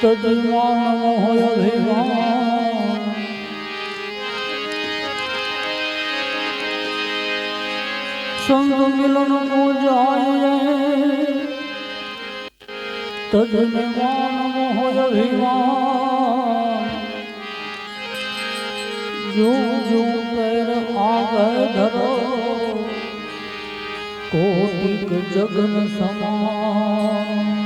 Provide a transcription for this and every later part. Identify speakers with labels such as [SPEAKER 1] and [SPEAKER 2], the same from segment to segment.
[SPEAKER 1] તજમાન સંત મિલન પૂજાય તજમાન હોય અભિમાન જો જો પેર જગન સમાન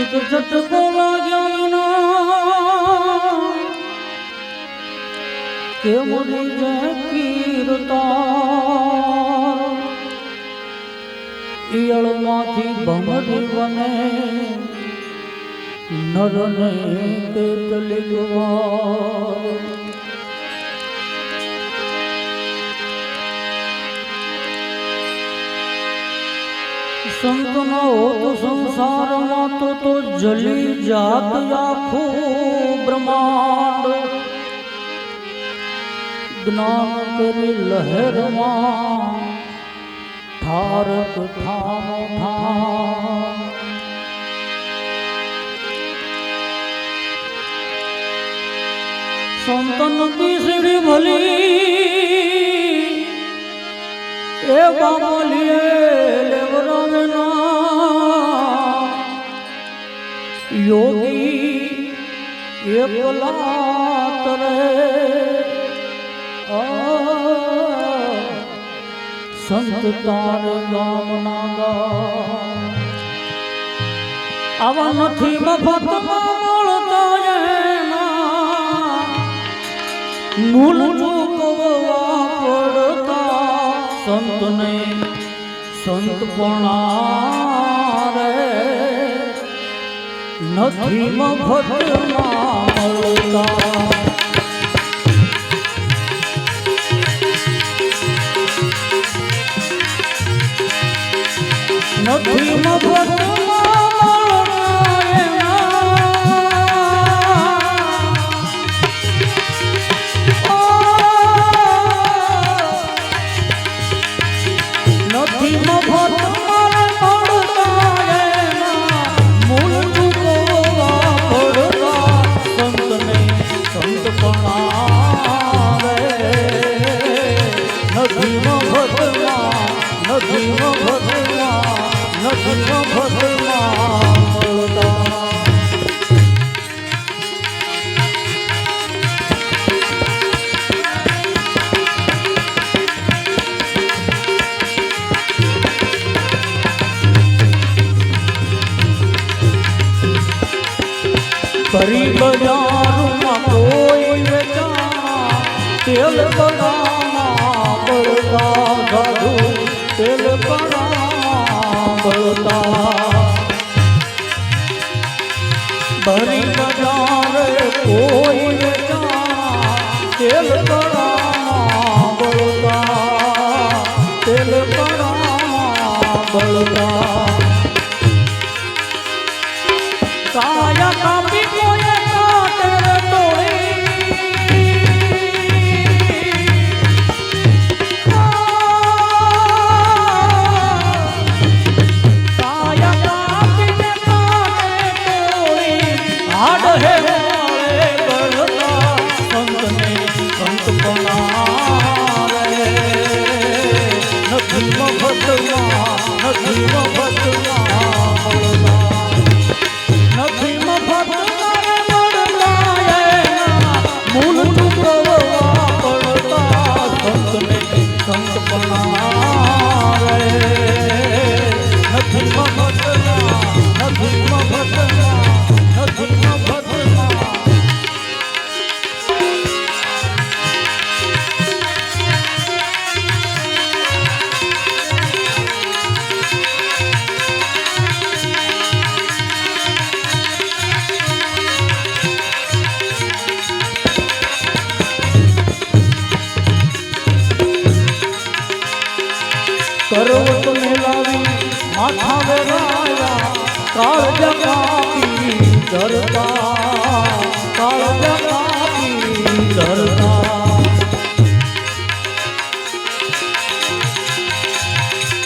[SPEAKER 1] ચિત ચટ બોલા જ્ઞાનના કે મુરી જય કીર્તા ઈયળમાંથી ભમરી બને નરને કેટલીક વાર સંતનો હોત સંસારમાં તો તો જલી જાત આખું બ્રહ્માંડ. જ્ઞાન કરી લહેરમાં ઠારક ઠામ ઠામ સંતન તીસરી ભલી, એ બાબલીએ લેવરાવેના યોગી એકલા તરે સંત તાર ગામ. નાગા આવા નથી મફતમાં મળતા એના. મૂળ ચૂકવવા પડતા સંતને સંત રે નથી મફતમાં મળતા નથી મફતમાં બળતા ભરી બજારે કોઈ તેલ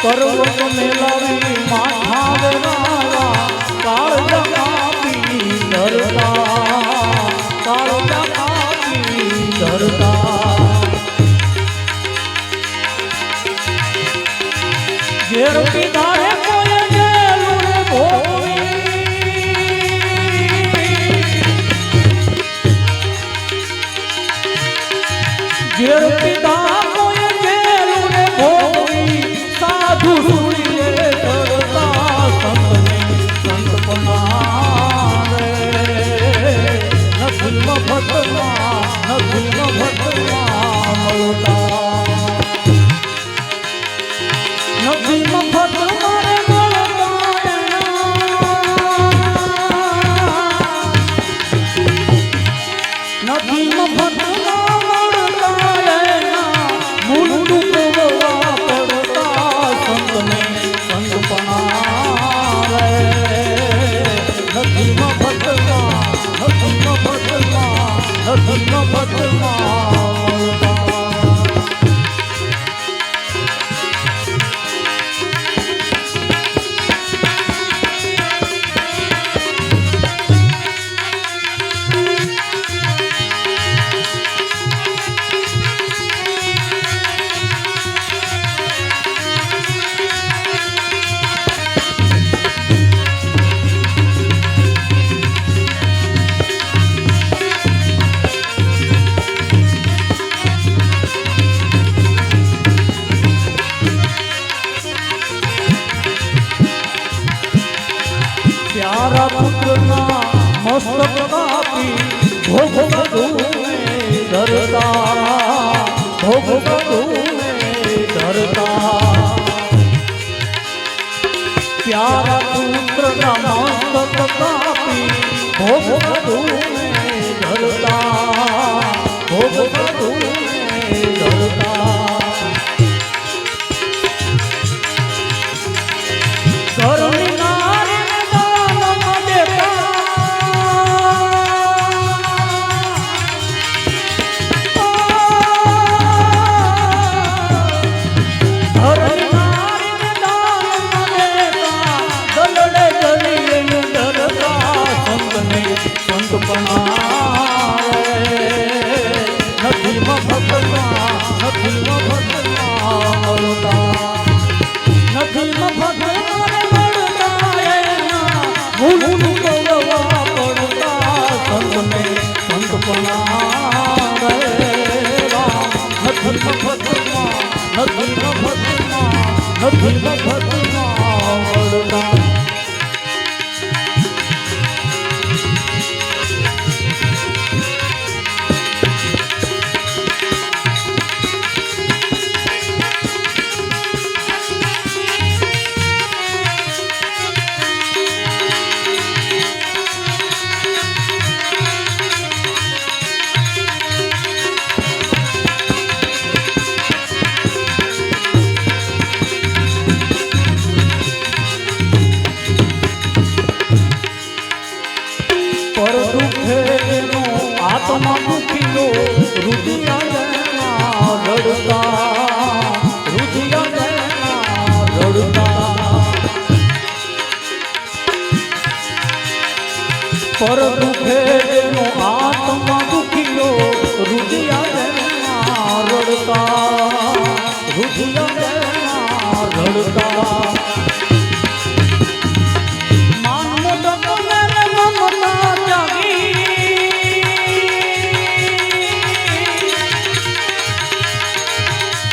[SPEAKER 1] પર્વત મેલાવી માથા વેરાવા કાળ જગાવી ધરતા કાળ જગાવી ધરતા ઘેર પિતા নদী মফতুলা તાપી ભોગ તું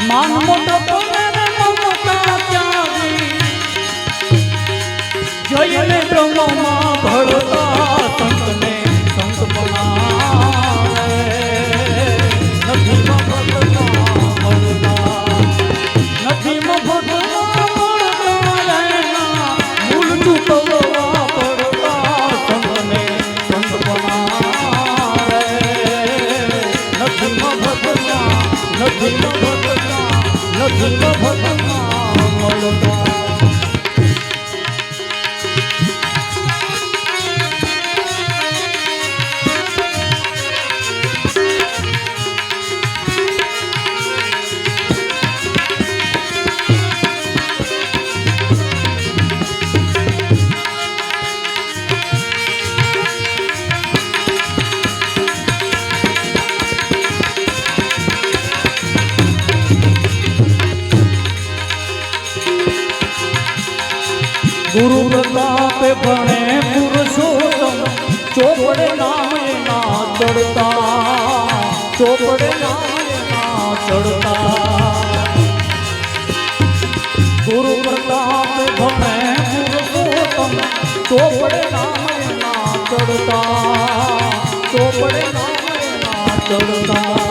[SPEAKER 1] માન મોટો કોને મમતા ત્યાગી. જોઈને બ્રહ્મમાં ભળતા ગુરુ પ્રતાપ ભમે પુરુષોત્તમ ચોપડે નામ ના ચડતા. ચોપડે નામ ના ચડતા.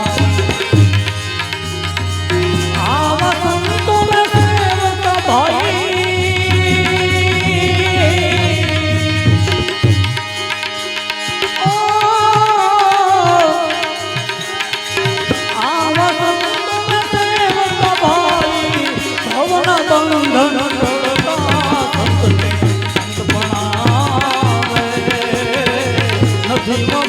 [SPEAKER 1] Look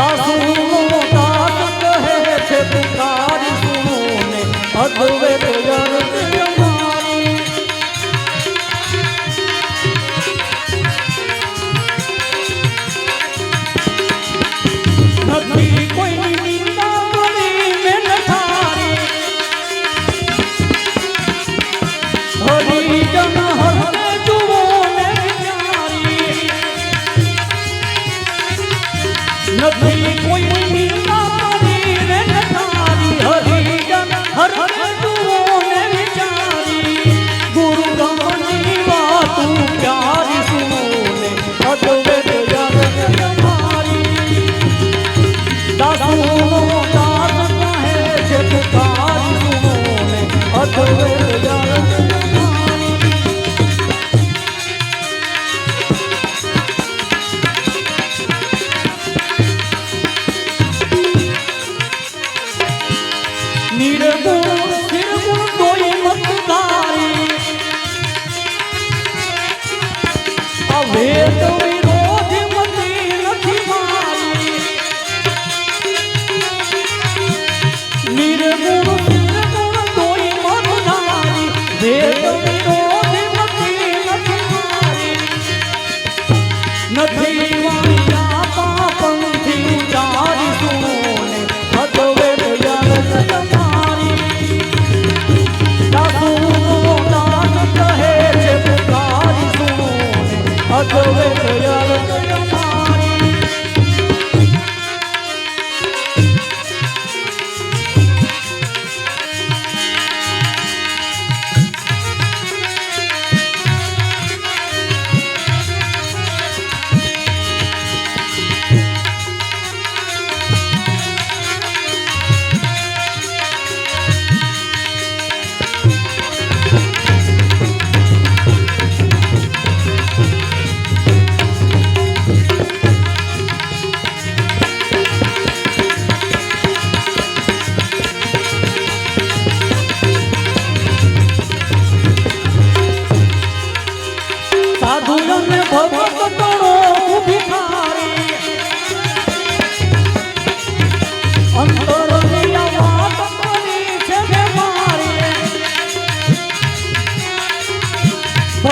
[SPEAKER 1] Daha i Come with me.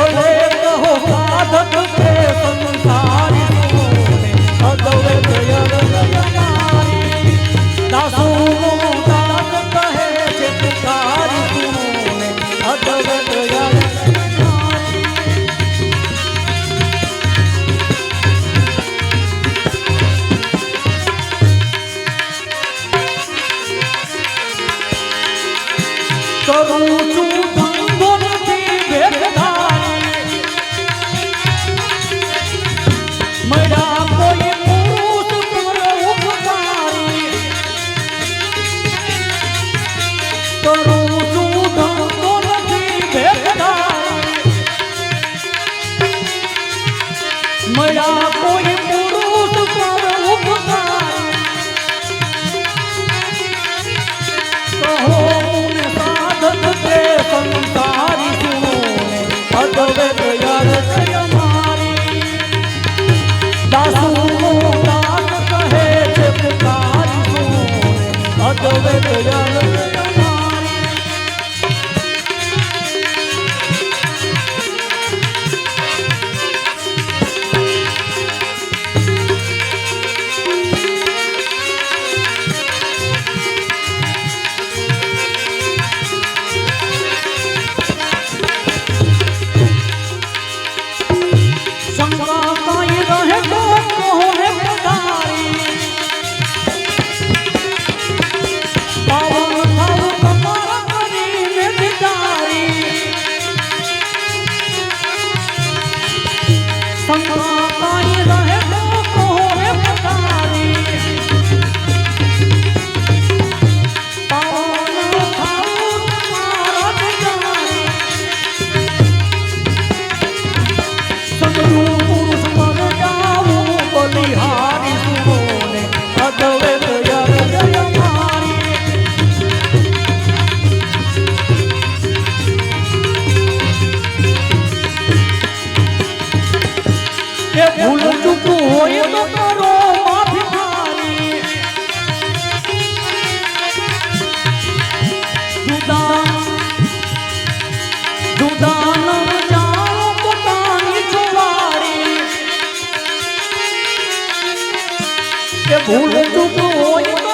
[SPEAKER 1] બોલે કહો સાધક કે સંત કે ભૂલ ચૂક હોય